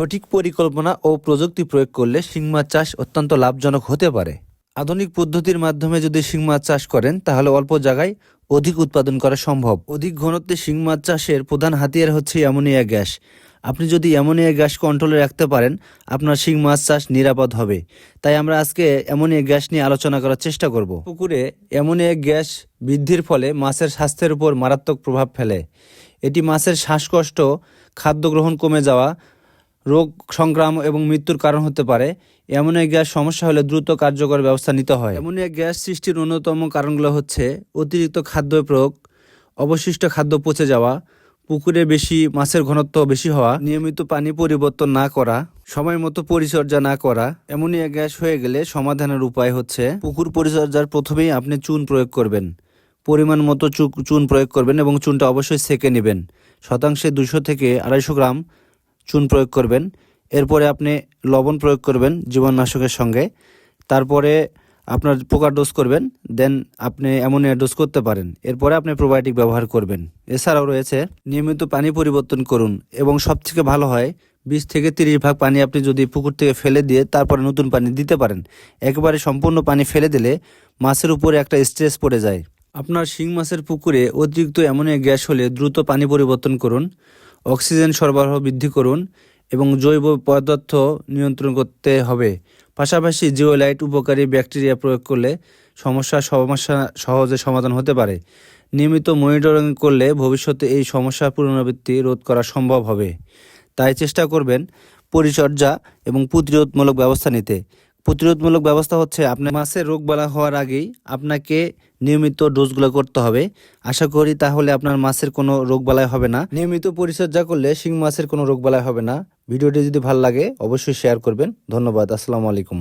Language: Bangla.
সঠিক পরিকল্পনা ও প্রযুক্তি প্রয়োগ করলে শিং মাছ চাষ অত্যন্ত লাভজনক হতে পারে। আধুনিক পদ্ধতির মাধ্যমে যদি শিং মাছ চাষ করেন, তাহলে অল্প জায়গায় অধিক উৎপাদন করা সম্ভব। অধিক ঘনত্বে শিং মাছ চাষের প্রধান হাতিয়ার হচ্ছে অ্যামোনিয়া গ্যাস। আপনি যদি অ্যামোনিয়া গ্যাস কন্ট্রোলে রাখতে পারেন, আপনার শিং মাছ চাষ নিরাপদ হবে। তাই আমরা আজকে অ্যামোনিয়া গ্যাস নিয়ে আলোচনা করার চেষ্টা করব। পুকুরে অ্যামোনিয়া গ্যাস বৃদ্ধির ফলে মাছের স্বাস্থ্যের উপর মারাত্মক প্রভাব ফেলে। এটি মাছের শ্বাসকষ্ট, খাদ্য গ্রহণ কমে যাওয়া রোগ, সংক্রাম এবং মৃত্যুর কারণ হতে পারে। এমন এক গ্যাস সমস্যা হলে দ্রুত কার্যকর ব্যবস্থা নিতে হয়। এমন এক গ্যাস সৃষ্টির অন্যতম কারণগুলো হচ্ছে অতিরিক্ত খাদ্য প্রয়োগ, অবশিষ্ট খাদ্য পচে যাওয়া, পুকুরে বেশি মাছের ঘনত্ব বেশি হওয়া, নিয়মিত পানি পরিবর্তন না করা, সময় মতো পরিচর্যা না করা। অ্যামোনিয়া গ্যাস হয়ে গেলে সমাধানের উপায় হচ্ছে পুকুর পরিচর্যার প্রথমেই আপনি চুন প্রয়োগ করবেন। পরিমাণ মতো চুন প্রয়োগ করবেন এবং চুনটা অবশ্যই সেকে নেবেন। শতাংশে দুশো থেকে আড়াইশো গ্রাম চুন প্রয়োগ করবেন। এরপরে আপনি লবণ প্রয়োগ করবেন জীবাণুনাশকের সঙ্গে। তারপরে আপনার পোকার ডোজ করবেন, দেন আপনি অ্যামোনিয়া ডোজ করতে পারেন। এরপরে আপনি প্রোবায়োটিক ব্যবহার করবেন। এছাড়াও রয়েছে, নিয়মিত পানি পরিবর্তন করুন এবং সবথেকে ভালো হয়, বিশ থেকে তিরিশ ভাগ পানি আপনি যদি পুকুর থেকে ফেলে দিয়ে তারপরে নতুন পানি দিতে পারেন। একেবারে সম্পূর্ণ পানি ফেলে দিলে মাছের উপরে একটা স্ট্রেস পড়ে যায়। আপনার শিং মাছের পুকুরে অতিরিক্ত অ্যামোনিয়া গ্যাস হলে দ্রুত পানি পরিবর্তন করুন। অক্সিজেন সরবরাহ বৃদ্ধি করুন এবং জৈব পদার্থ নিয়ন্ত্রণ করতে হবে। পাশাপাশি জিওলাইট উপকারী ব্যাকটেরিয়া প্রয়োগ করলে সমস্যা সমস্যা সহজে সমাধান হতে পারে। নিয়মিত মনিটরিং করলে ভবিষ্যতে এই সমস্যার পুনরাবৃত্তি রোধ করা সম্ভব হবে। তাই চেষ্টা করবেন পরিচর্যা এবং প্রতিরোধমূলক ব্যবস্থা নিতে। প্রতিরোধমূলক ব্যবস্থা হচ্ছে আপনার মাছের রোগ বালা হওয়ার আগেই আপনাকে নিয়মিত ডোজগুলো করতে হবে। আশা করি তাহলে আপনার মাছের কোনো রোগ বালাই হবে না। নিয়মিত পরিচর্যা করলে শিং মাছের কোনো রোগ বালাই হবে না। ভিডিওটি যদি ভালো লাগে, অবশ্যই শেয়ার করবেন। ধন্যবাদ। আসসালামু আলাইকুম।